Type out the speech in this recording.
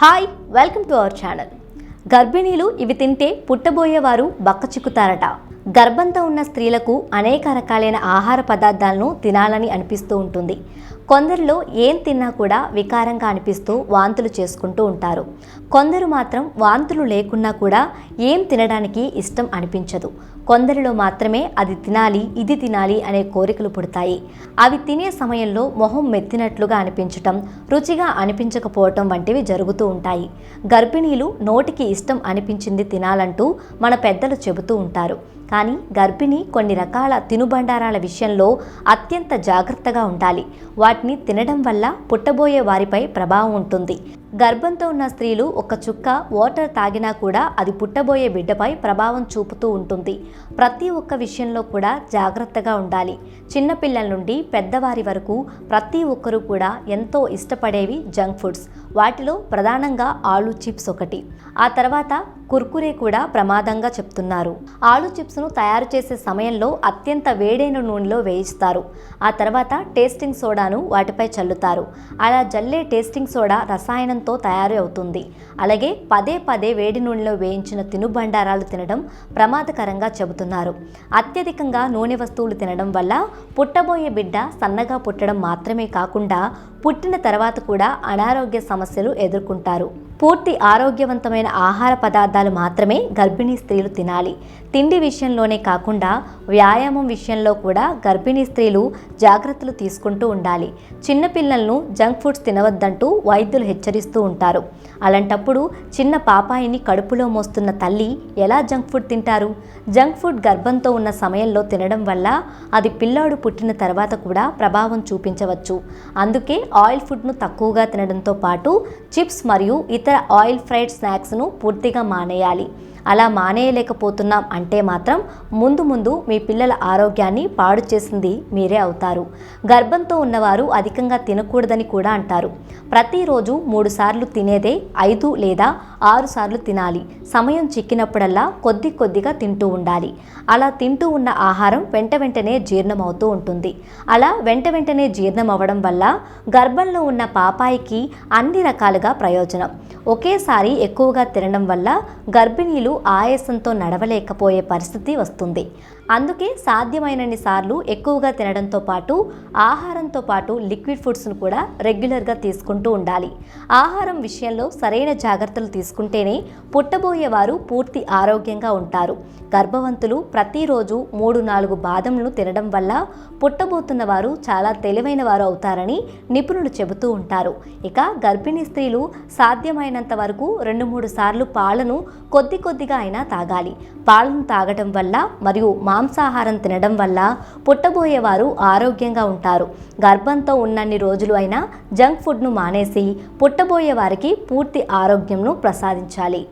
Hi welcome to our channel. గర్భిణీలు ఇవి తింటే పుట్టబోయేవారు బక్కచిక్కుతారట గర్భంతో ఉన్న స్త్రీలకు అనేక రకాలైన ఆహార పదార్థాలను తినాలని అనిపిస్తూ ఉంటుంది. కొందరిలో ఏం తిన్నా కూడా వికారంగా అనిపిస్తూ వాంతులు చేసుకుంటూ ఉంటారు. కొందరు మాత్రం వాంతులు లేకున్నా కూడా ఏం తినడానికి ఇష్టం అనిపించదు. కొందరిలో మాత్రమే అది తినాలి ఇది తినాలి అనే కోరికలు పుడతాయి. అవి తినే సమయంలో మొహం మెత్తినట్లుగా అనిపించటం రుచిగా అనిపించకపోవటం వంటివి జరుగుతూ ఉంటాయి. గర్భిణీలు నోటికి ఇష్టం అనిపించింది తినాలంటూ మన పెద్దలు చెబుతూ ఉంటారు. కానీ గర్భిణి కొన్ని రకాల తినుబండారాల విషయంలో అత్యంత జాగ్రత్తగా ఉండాలి. వాటిని తినడం వల్ల పుట్టబోయే వారిపై ప్రభావం ఉంటుంది. గర్భంతో ఉన్న స్త్రీలు ఒక చుక్క వాటర్ తాగినా కూడా అది పుట్టబోయే బిడ్డపై ప్రభావం చూపుతూ ఉంటుంది. ప్రతి ఒక్క విషయంలో కూడా జాగ్రత్తగా ఉండాలి. చిన్నపిల్లల నుండి పెద్దవారి వరకు ప్రతి ఒక్కరూ కూడా ఎంతో ఇష్టపడేవి జంక్ ఫుడ్స్. వాటిలో ప్రధానంగా ఆలు చిప్స్ ఒకటి. ఆ తర్వాత కుర్కురే కూడా ప్రమాదంగా చెప్తున్నారు. ఆలు చిప్స్ చిప్స్ను తయారు చేసే సమయంలో అత్యంత వేడైన నూనెలో వేయిస్తారు. ఆ తర్వాత టేస్టింగ్ సోడాను వాటిపై చల్లుతారు. అలా జల్లే టేస్టింగ్ సోడా రసాయనంతో తయారు అవుతుంది. అలాగే పదే పదే వేడి నూనెలో వేయించిన తినుబండారాలు తినడం ప్రమాదకరంగా చెబుతున్నారు. అత్యధికంగా నూనె వస్తువులు తినడం వల్ల పుట్టబోయే బిడ్డ సన్నగా పుట్టడం మాత్రమే కాకుండా పుట్టిన తర్వాత కూడా అనారోగ్య సమస్యలు ఎదుర్కొంటారు. పూర్తి ఆరోగ్యవంతమైన ఆహార పదార్థాలు మాత్రమే గర్భిణీ స్త్రీలు తినాలి. తిండి విషయంలోనే కాకుండా వ్యాయామం విషయంలో కూడా గర్భిణీ స్త్రీలు జాగ్రత్తలు తీసుకుంటూ ఉండాలి. చిన్నపిల్లలను జంక్ ఫుడ్స్ తినవద్దంటూ వైద్యులు హెచ్చరిస్తూ ఉంటారు. అలాంటప్పుడు చిన్న పాపాయిని కడుపులో మోస్తున్న తల్లి ఎలా జంక్ ఫుడ్ తింటారు? జంక్ ఫుడ్ గర్భంతో ఉన్న సమయంలో తినడం వల్ల అది పిల్లాడు పుట్టిన తర్వాత కూడా ప్రభావం చూపించవచ్చు. అందుకే ఆయిల్ ఫుడ్ను తక్కువగా తినడంతో పాటు చిప్స్ మరియు ఇతర ఇతర ఆయిల్ ఫ్రైడ్ స్నాక్స్ను పూర్తిగా మానేయాలి. అలా మానేయలేకపోతున్నాం అంటే మాత్రం ముందు ముందు మీ పిల్లల ఆరోగ్యాన్ని పాడు చేసింది మీరే అవుతారు. గర్భంతో ఉన్నవారు అధికంగా తినకూడదని కూడా అంటారు. ప్రతిరోజు మూడు సార్లు తినేదే ఐదు లేదా ఆరు సార్లు తినాలి. సమయం చిక్కినప్పుడల్లా కొద్ది కొద్దిగా తింటూ ఉండాలి. అలా తింటూ ఉన్న ఆహారం వెంట వెంటనే జీర్ణమవుతూ ఉంటుంది. అలా వెంట వెంటనే జీర్ణం అవ్వడం వల్ల గర్భంలో ఉన్న పాపాయికి అన్ని రకాలుగా ప్రయోజనం. ఒకేసారి ఎక్కువగా తినడం వల్ల గర్భిణీలు ఆయాసంతో నడవలేకపోయే పరిస్థితి వస్తుంది. అందుకే సాధ్యమైనన్ని సార్లు ఎక్కువగా తినడంతో పాటు ఆహారంతో పాటు లిక్విడ్ ఫుడ్స్ను కూడా రెగ్యులర్గా తీసుకుంటూ ఉండాలి. ఆహారం విషయంలో సరైన జాగ్రత్తలు తీసుకుంటేనే పుట్టబోయే వారు పూర్తి ఆరోగ్యంగా ఉంటారు. గర్భవంతులు ప్రతిరోజు మూడు నాలుగు బాదంలను తినడం వల్ల పుట్టబోతున్న వారు చాలా తెలివైన వారు అవుతారని నిపుణులు చెబుతూ ఉంటారు. ఇక గర్భిణీ స్త్రీలు సాధ్యమైనంత వరకు రెండు మూడు సార్లు పాలను కొద్ది కొద్దిగా అయినా తాగాలి. పాలను తాగడం వల్ల మరియు మా మాంసాహారం తినడం వల్ల పుట్టబోయేవారు ఆరోగ్యంగా ఉంటారు. గర్భంతో ఉన్నన్ని రోజులు అయినా జంక్ ఫుడ్ను మానేసి పుట్టబోయే వారికి పూర్తి ఆరోగ్యంను ప్రసాదించాలి.